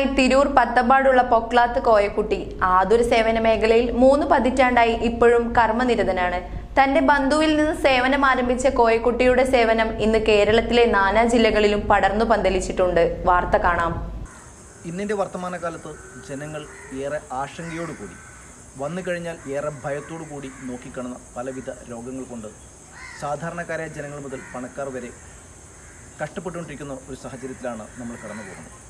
സേവനവുമായി തിരൂർ പത്തമ്പാടുള്ള പൊക്ലാത്ത് കോയക്കുട്ടി. ആതുര സേവന മേഖലയിൽ മൂന്ന് പതിറ്റാണ്ടായി ഇപ്പോഴും കർമ്മനിരതനാണ്. തന്റെ ബന്ധുവിൽ നിന്ന് സേവനം ആരംഭിച്ച കോയക്കുട്ടിയുടെ സേവനം ഇന്ന് കേരളത്തിലെ നാനാ ജില്ലകളിലും പടർന്നു പന്തലിച്ചിട്ടുണ്ട്. വാർത്ത കാണാം. ഇന്നിന്റെ വർത്തമാനകാലത്ത് ജനങ്ങൾ ഏറെ ആശങ്കയോടു കൂടി വന്നു കഴിഞ്ഞാൽ ഏറെ ഭയത്തോടു കൂടി നോക്കിക്കാണുന്ന പലവിധ രോഗങ്ങൾ കൊണ്ട് സാധാരണക്കാരായ ജനങ്ങൾ മുതൽ പണക്കാർ വരെ കഷ്ടപ്പെട്ടുകൊണ്ടിരിക്കുന്ന ഒരു സാഹചര്യത്തിലാണ് നമ്മൾ കടന്നു പോകുന്നത്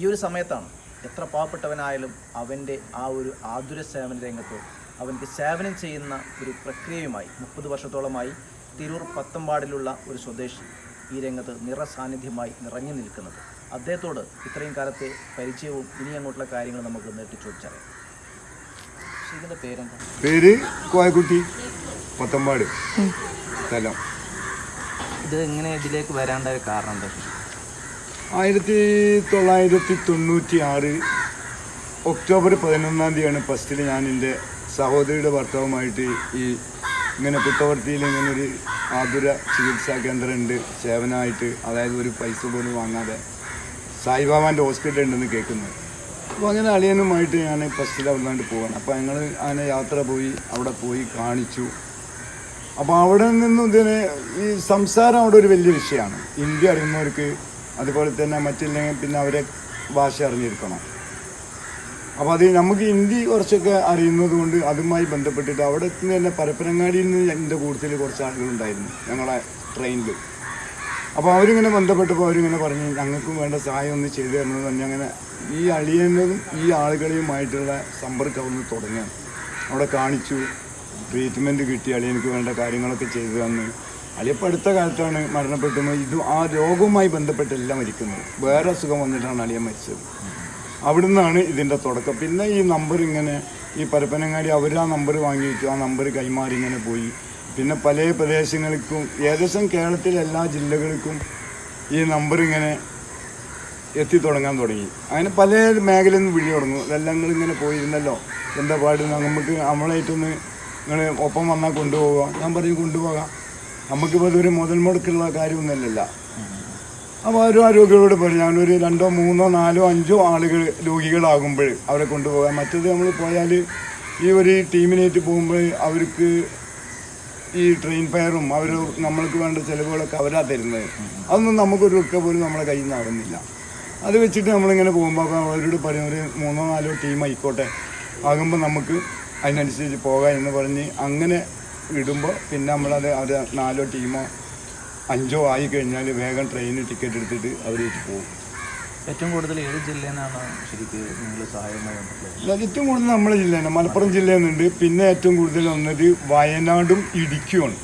ഈ ഒരു സമയത്താണ് എത്ര പാവപ്പെട്ടവനായാലും അവന്റെ ആ ഒരു ആതുര സേവന രംഗത്ത് അവന്റെ സേവനം ചെയ്യുന്ന ഒരു പ്രക്രിയയുമായി മുപ്പത് വർഷത്തോളമായി തിരൂർ പത്തമ്പാടിലുള്ള ഒരു സ്വദേശി ഈ രംഗത്ത് നിറസാന്നിധ്യമായി നിറഞ്ഞു നിൽക്കുന്നത്. അദ്ദേഹത്തോട് ഇത്രയും കാലത്തെ പരിചയവും ഇനി അങ്ങോട്ടുള്ള കാര്യങ്ങൾ നമുക്ക് നേരിട്ട് ചോദിച്ചറിയാം ഇതിന്റെ പേരെന്താ? പേര് കോയക്കുട്ടി പത്തമ്പാട്. സ്ഥലം. ഇത് എങ്ങനെ ഇതിലേക്ക് വരാണ്ടായ കാരണം എന്താ? ആയിരത്തി തൊള്ളായിരത്തി തൊണ്ണൂറ്റി ആറ് ഒക്ടോബർ പതിനൊന്നാം തീയതിയാണ് ഫസ്റ്റിൽ ഞാൻ എന്റെ സഹോദരിയുടെ ഭർത്താവുമായിട്ട് ഈ ഇങ്ങനെ പുത്തവർത്തിയിൽ ഇങ്ങനെ ഒരു ആതുര ചികിത്സാ കേന്ദ്രമുണ്ട് സേവനമായിട്ട് അതായത് ഒരു പൈസ പോലും വാങ്ങാതെ സായിബാബാന്റെ ഹോസ്പിറ്റൽ ഉണ്ടെന്ന് കേൾക്കുന്നത് അപ്പോൾ അങ്ങനെ അളിയനുമായിട്ട് ഞാൻ ഫസ്റ്റിൽ അവിടെ നിന്നാണ്ട് പോവാണ്. അപ്പോൾ ഞങ്ങൾ അങ്ങനെ യാത്ര പോയി അവിടെ പോയി കാണിച്ചു. അപ്പോൾ അവിടെ നിന്നും ഇതിന് ഈ സംസാരം അവിടെ ഒരു വലിയ വിഷയമാണ്. ഇന്ത്യ അറിയുന്നവർക്ക് അതുപോലെ തന്നെ മറ്റില്ലെങ്കിൽ പിന്നെ അവരെ ഭാഷ അറിഞ്ഞിരിക്കണം. അപ്പോൾ അത് നമുക്ക് ഹിന്ദി കുറച്ചൊക്കെ അറിയുന്നത് കൊണ്ട് അതുമായി ബന്ധപ്പെട്ടിട്ട് അവിടെ നിന്ന് തന്നെ പരപ്പനങ്ങാടിയിൽ നിന്ന് എന്റെ കൂടുതൽ കുറച്ച് ആളുകളുണ്ടായിരുന്നു ഞങ്ങളെ ട്രെയിനിൽ അപ്പോൾ അവരിങ്ങനെ ബന്ധപ്പെട്ടപ്പോൾ അവരിങ്ങനെ പറഞ്ഞു ഞങ്ങൾക്കും വേണ്ട സഹായം ഒന്ന് ചെയ്തു തരണമെന്ന് പറഞ്ഞ് അങ്ങനെ ഈ അളിയനും ഈ ആളുകളെയുമായിട്ടുള്ള സമ്പർക്കം ഒന്ന് തുടങ്ങുകയാണ് അവിടെ കാണിച്ചു ട്രീറ്റ്മെന്റ് കിട്ടി അളിയനക്ക് വേണ്ട കാര്യങ്ങളൊക്കെ ചെയ്തു തന്ന്. അളിയപ്പോൾ അടുത്ത കാലത്താണ് മരണപ്പെട്ടു ഇത് ആ രോഗവുമായി ബന്ധപ്പെട്ടല്ല മരിക്കുന്നത്. വേറെ അസുഖം വന്നിട്ടാണ് അളിയ മരിച്ചത്. അവിടുന്നാണ് ഇതിന്റെ തുടക്കം. പിന്നെ ഈ നമ്പർ ഇങ്ങനെ ഈ പരപ്പനങ്ങാടി അവർ ആ നമ്പർ വാങ്ങി വെച്ചു ആ നമ്പർ കൈമാറി ഇങ്ങനെ പോയി. പിന്നെ പല പ്രദേശങ്ങൾക്കും ഏകദേശം കേരളത്തിലെ എല്ലാ ജില്ലകൾക്കും ഈ നമ്പർ ഇങ്ങനെ എത്തി തുടങ്ങാൻ തുടങ്ങി. അങ്ങനെ പല മേഖലയിൽ നിന്ന് വിളി തുടങ്ങും. നിങ്ങൾ ഇങ്ങനെ പോയിരുന്നല്ലോ. എന്താ പാട്? നമുക്ക് നമ്മളായിട്ടൊന്ന് നിങ്ങൾ ഒപ്പം വന്നാൽ കൊണ്ടുപോകാം ഞാൻ പറഞ്ഞു കൊണ്ടുപോകാം. നമുക്കിപ്പോൾ ഇതൊരു മുതൽ മുടക്കുള്ള കാര്യമൊന്നുമല്ലല്ല. അപ്പോൾ ഒരു രോഗികളോട് പറഞ്ഞു ഞാനൊരു രണ്ടോ മൂന്നോ നാലോ അഞ്ചോ ആളുകൾ രോഗികളാകുമ്പോൾ അവരെ കൊണ്ടുപോകാം മറ്റത് നമ്മൾ പോയാൽ ഈ ഒരു ടീമിനേറ്റ് പോകുമ്പോൾ അവർക്ക് ഈ ട്രെയിൻ ഫെയറും അവർ നമ്മൾക്ക് വേണ്ട ചിലവുകളൊക്കെ അവരാ തരുന്നത്. അതൊന്നും നമുക്കൊരു ഒക്കെ പോലും നമ്മുടെ കയ്യിൽ നിന്ന് ആവുന്നില്ല. അത് വെച്ചിട്ട് നമ്മളിങ്ങനെ പോകുമ്പോൾ അവരോട് പറയും ഒരു മൂന്നോ നാലോ ടീം ആയിക്കോട്ടെ. ആകുമ്പോൾ നമുക്ക് അതിനനുസരിച്ച് പോകാം എന്ന് പറഞ്ഞ് അങ്ങനെ ഇടുമ്പോൾ പിന്നെ നമ്മളത് അത് നാലോ ടീമോ അഞ്ചോ ആയി കഴിഞ്ഞാൽ വേഗം ട്രെയിനിന് ടിക്കറ്റ് എടുത്തിട്ട് അവരേക്ക് പോകും. ഏറ്റവും കൂടുതൽ ഏത് ജില്ലയിൽ നിന്നാണ് ശരിക്കും നിങ്ങൾ സഹായമായി വന്നിട്ടുള്ളത്? ഏറ്റവും കൂടുതൽ നമ്മുടെ ജില്ലയാണ്. മലപ്പുറം ജില്ലയിൽ നിന്നുണ്ട്. പിന്നെ ഏറ്റവും കൂടുതൽ വന്നത് വയനാടും ഇടുക്കിയുമാണ്.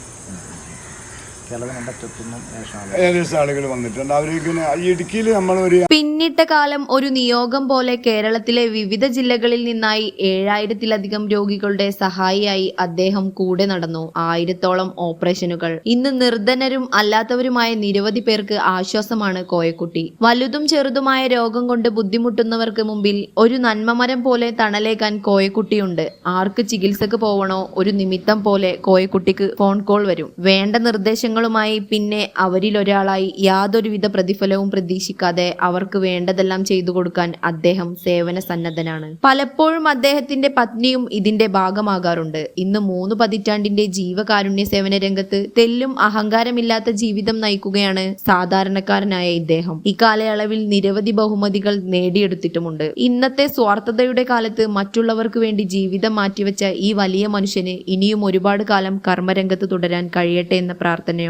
ഏകദേശം ആളുകൾ. വന്നിട്ടുണ്ട്. അവർക്ക് ഇടുക്കിയിൽ നമ്മളൊരു പിന്നിട്ട കാലം ഒരു നിയോഗം പോലെ കേരളത്തിലെ വിവിധ ജില്ലകളിൽ നിന്നായി ഏഴായിരത്തിലധികം രോഗികളുടെ സഹായിയായി അദ്ദേഹം കൂടെ നടന്നു. ആയിരത്തോളം ഓപ്പറേഷനുകൾ. ഇന്ന് നിർധനരും അല്ലാത്തവരുമായ നിരവധി പേർക്ക് ആശ്വാസമാണ് കോയക്കുട്ടി. വലുതും ചെറുതുമായ രോഗം കൊണ്ട് ബുദ്ധിമുട്ടുന്നവർക്ക് മുമ്പിൽ ഒരു നന്മമരം പോലെ തണലേക്കാൻ കോയക്കുട്ടിയുണ്ട്. ആർക്ക് ചികിത്സക്ക് പോവണോ ഒരു നിമിത്തം പോലെ കോയക്കുട്ടിക്ക് ഫോൺ കോൾ വരും. വേണ്ട നിർദ്ദേശങ്ങളുമായി പിന്നെ അവരിൽ ഒരാളായി യാതൊരുവിധ പ്രതിഫലവും പ്രതീക്ഷിക്കാതെ അവർക്ക് വേണ്ടതെല്ലാം ചെയ്തു കൊടുക്കാൻ അദ്ദേഹം സേവന സന്നദ്ധനാണ്. പലപ്പോഴും അദ്ദേഹത്തിന്റെ പത്നിയും ഇതിന്റെ ഭാഗമാകാറുണ്ട്. ഇന്ന് മൂന്ന് പതിറ്റാണ്ടിന്റെ ജീവകാരുണ്യ സേവന രംഗത്ത് തെല്ലും അഹങ്കാരമില്ലാത്ത ജീവിതം നയിക്കുകയാണ് സാധാരണക്കാരനായ ഇദ്ദേഹം. ഇക്കാലയളവിൽ നിരവധി ബഹുമതികൾ നേടിയെടുത്തിട്ടുമുണ്ട്. ഇന്നത്തെ സ്വാർത്ഥതയുടെ കാലത്ത് മറ്റുള്ളവർക്ക് വേണ്ടി ജീവിതം മാറ്റിവെച്ച ഈ വലിയ മനുഷ്യന് ഇനിയും ഒരുപാട് കാലം കർമ്മരംഗത്ത് തുടരാൻ കഴിയട്ടെ എന്ന പ്രാർത്ഥനയോടെ